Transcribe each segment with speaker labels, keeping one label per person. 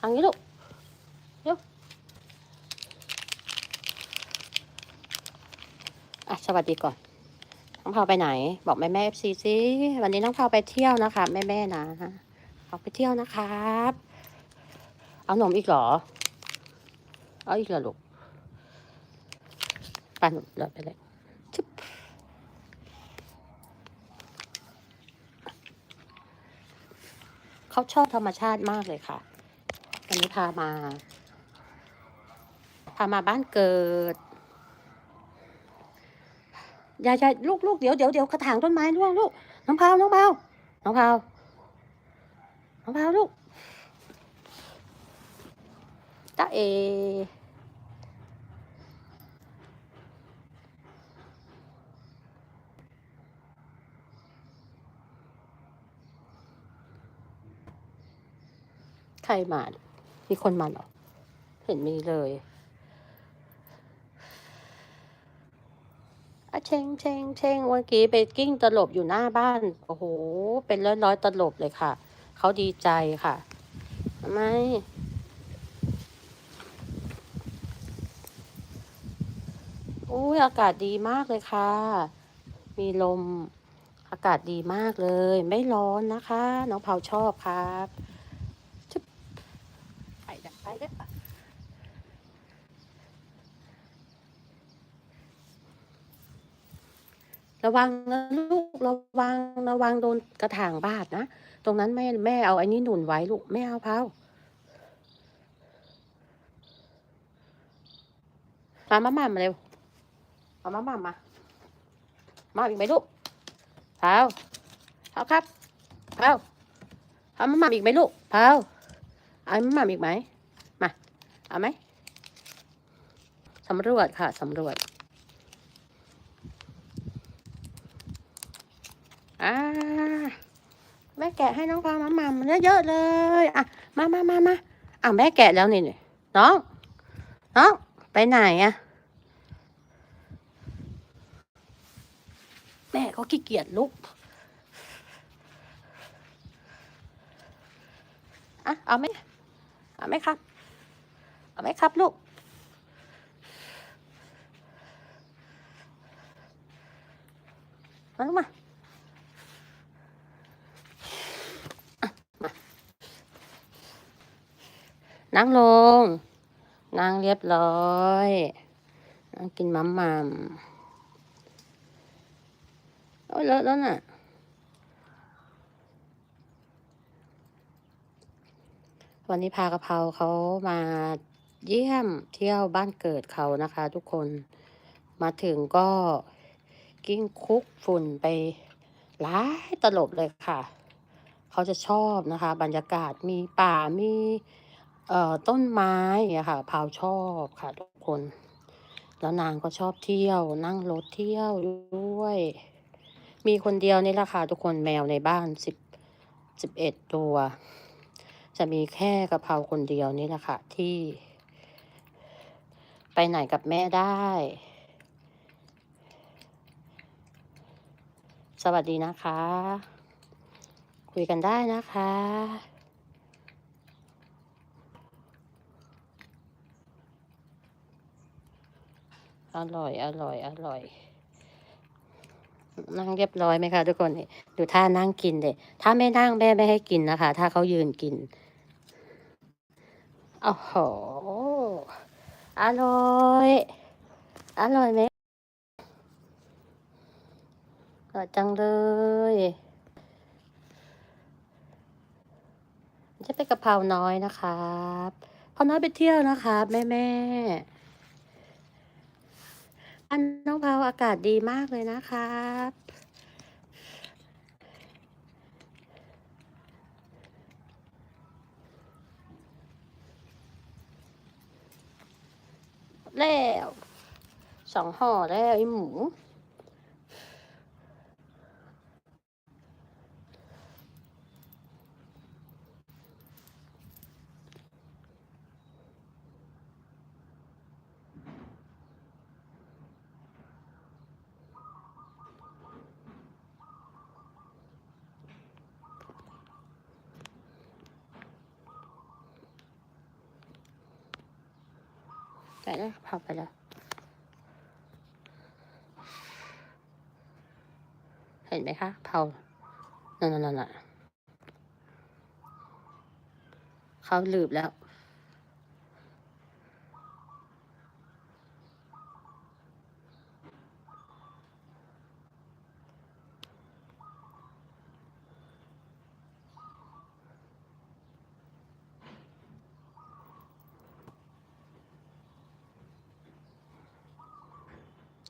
Speaker 1: ทางนี้ลูกเร็วอะสวัสดีก่อน น้องพาวไปไหน บอกแม่แม่เอฟซีซิวันนี้น้องพาวไปเที่ยวนะคะแม่แม่นะเอาไปเที่ยวนะครับ เอาหนมอีกเหรอ เอาอีกเหรอลูกไปหนูเดินไปเลยชึบเขาชอบธรรมชาติมากเลยค่ะ วันนี้พามา พามาบ้านเกิดยายยายลูกลูกเดี๋ยวเดี๋ยวเดี๋ยวกระถางต้นไม้ร่วงลูกน้องพาวน้องพาวน้องพาวน้องพาวลูกจ้าเอใครมา มีคนมาเหรอ เห็นมีเลยอะเชงเชงเชงเมื่อกี้ไปกิ้งตลบอยู่หน้าบ้าน โอ้โห เป็นร้อยร้อยๆตลบเลยค่ะ เขาดีใจค่ะทำไมอุ้ยอากาศดีมากเลยค่ะ มีลม อากาศดีมากเลย ไม่ร้อนนะคะ น้องเผาชอบครับ ไปเด้อระวังนะลูกระวังระวังโดนกระถางบาดนะ ตรงนั้นแม่แม่เอาไอ้นี่หนุนไว้ลูกไม่เอาเผามามามามาเร็วเอามามามามาอีกไหมลูกเผาเผาครับเผาเอามามาอีกไหมลูกเผาเอามามาอีกไหม เอาไหมสำรวจค่ะสำรวจอ่าแม่แกะให้น้องพามามาเยอะๆเลยอะมามามามาอะแม่แกะแล้วนี่นี่น้องน้องไปไหนอะแม่ก็ขี้เกียจลุกอะเอาไหมเอาไหมครับ เอาไหมครับลูก มาลูกมาอะมานั่งลง นั่งเรียบร้อยนั่งกินมัมมัมโอ้ยเลอะแล้วน่ะ วันนี้พากะเพราเขามา เยี่ยมเที่ยวบ้านเกิดเขานะคะทุกคนมาถึงก็กิ้งคุกฝุ่นไปหลายตลบเลยค่ะ เขาจะชอบนะคะ บรรยากาศมีป่ามีเอ่อต้นไม้อะค่ะพาวชอบค่ะทุกคน แล้วนางก็ชอบเที่ยว นั่งรถเที่ยวด้วย มีคนเดียวนี่แหละค่ะทุกคนแมวในบ้านสิบสิบเอ็ดตัว จะมีแค่กะเพราคนเดียวนี่แหละค่ะที่ ไปไหนกับแม่ได้ สวัสดีนะคะ คุยกันได้นะคะอร่อย อร่อย อร่อย นั่งเรียบร้อยไหมคะทุกคนนี่ดูท่านั่งกินเลยถ้าไม่นั่งแม่ไม่ให้กินนะคะ ถ้าเขายืนกินโอ้โห อร่อย อร่อยไหมอร่อยจังเลยจะเป็นกะเพราน้อยนะครับพอน้อยไปเที่ยวนะครับแม่แม่อันน้องเผาอากาศดีมากเลยนะครับ แล้วสองห่อแล้วไอ้หมู ไปแล้วเผาไปแล้วเห็นไหมคะเผานั่นนั่นนั่นเขาลืบแล้ว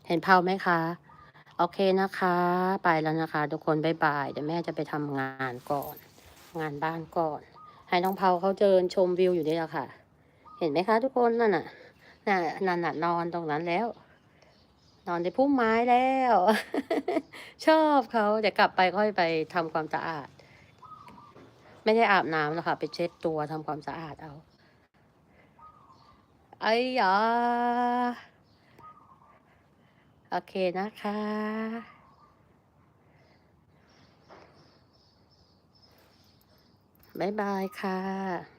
Speaker 1: เห็นเผาไหมคะ โอเคนะคะ ไปแล้วนะคะ ทุกคนบายบายเดี๋ยวแม่จะไปทำงานก่อน งานบ้านก่อน ให้น้องเผาเขาเดินชมวิวอยู่นี่แหละค่ะ เห็นไหมคะ ทุกคนนั่นน่ะน่ะนั่นน่ะนอนตรงนั้นแล้ว นอนในพุ่มไม้แล้ว ชอบเขาเดี๋ยวกลับไปค่อยไปทำความสะอาด ไม่ได้อาบน้ำหรอกค่ะ ไปเช็ดตัวทำความสะอาดเอาไอ้ยา โอเคนะคะ บ๊ายบายค่ะ